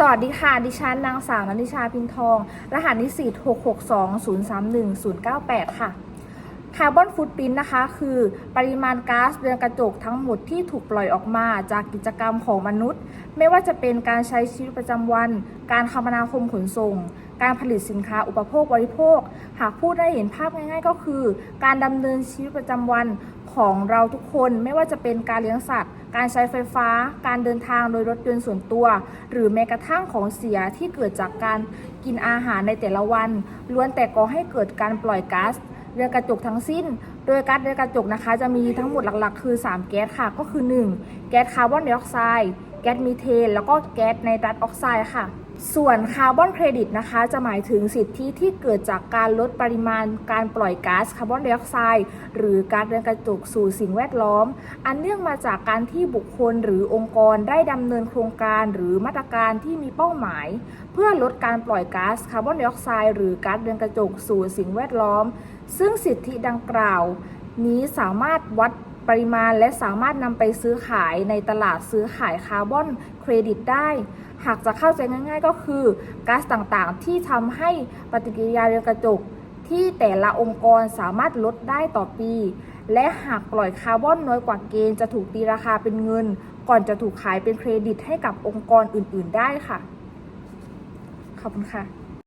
สวัสดีค่ะ ดิฉันนางสาวนันทิชาพินทอง รหัสนิสิต662031098 ค่ะ คาร์บอนฟุตปรินนะคะ คือปริมาณก๊าซเรือนกระจกทั้งหมดที่ถูกปล่อยออกมาจากกิจกรรมของมนุษย์ ไม่ว่าจะเป็นการใช้ชีวิตประจำวัน การคมนาคมขนส่ง การผลิตสินค้าอุปโภคบริโภค หากพูดได้เห็นภาพง่ายๆ ก็คือ การดำเนินชีวิตประจำวันของเราทุกคนไม่ว่าจะเป็นการเลี้ยงสัตว์ การใช้ไฟฟ้า การเดินทางโดยรถยนต์ส่วนตัว หรือแม้กระทั่งของเสียที่เกิดจากการกินอาหารในแต่ละวัน ล้วนแต่ก่อให้เกิดการปล่อยก๊าซ เรือนกระจกทั้งสิ้น โดยก๊าซเรือนกระจกนะคะ จะมีทั้งหมดหลักๆ คือ 3 แก๊สค่ะ ก็คือ 1 แก๊สคาร์บอนไดออกไซด์ แก๊สมีเทน แล้วก็แก๊สไนตรัสออกไซด์ค่ะ ส่วนคาร์บอนเครดิตนะคะ จะหมายถึงสิทธิที่เกิดจากการลดปริมาณการปล่อยก๊าซคาร์บอนไดออกไซด์หรือก๊าซเรือนกระจกสู่สิ่งแวดล้อม อันเนื่องมาจากการที่บุคคลหรือองค์กรได้ดำเนินโครงการหรือมาตรการที่มีเป้าหมาย เพื่อลดการปล่อยก๊าซคาร์บอนไดออกไซด์หรือก๊าซเรือนกระจกสู่สิ่งแวดล้อม ซึ่งสิทธิดังกล่าว นี้สามารถวัด ปริมาณและสามารถนำไปซื้อขายในตลาดซื้อขายคาร์บอนเครดิตได้ หากจะเข้าใจง่ายๆก็คือก๊าซต่างๆ ที่ทำให้ปฏิกิริยาเรือนกระจก ที่แต่ละองค์กรสามารถลดได้ต่อปี และหากปล่อยคาร์บอนน้อยกว่าเกณฑ์จะถูกตีราคาเป็นเงิน ก่อนจะถูกขายเป็นเครดิตให้กับองค์กรอื่นๆ ได้ค่ะ ขอบคุณค่ะ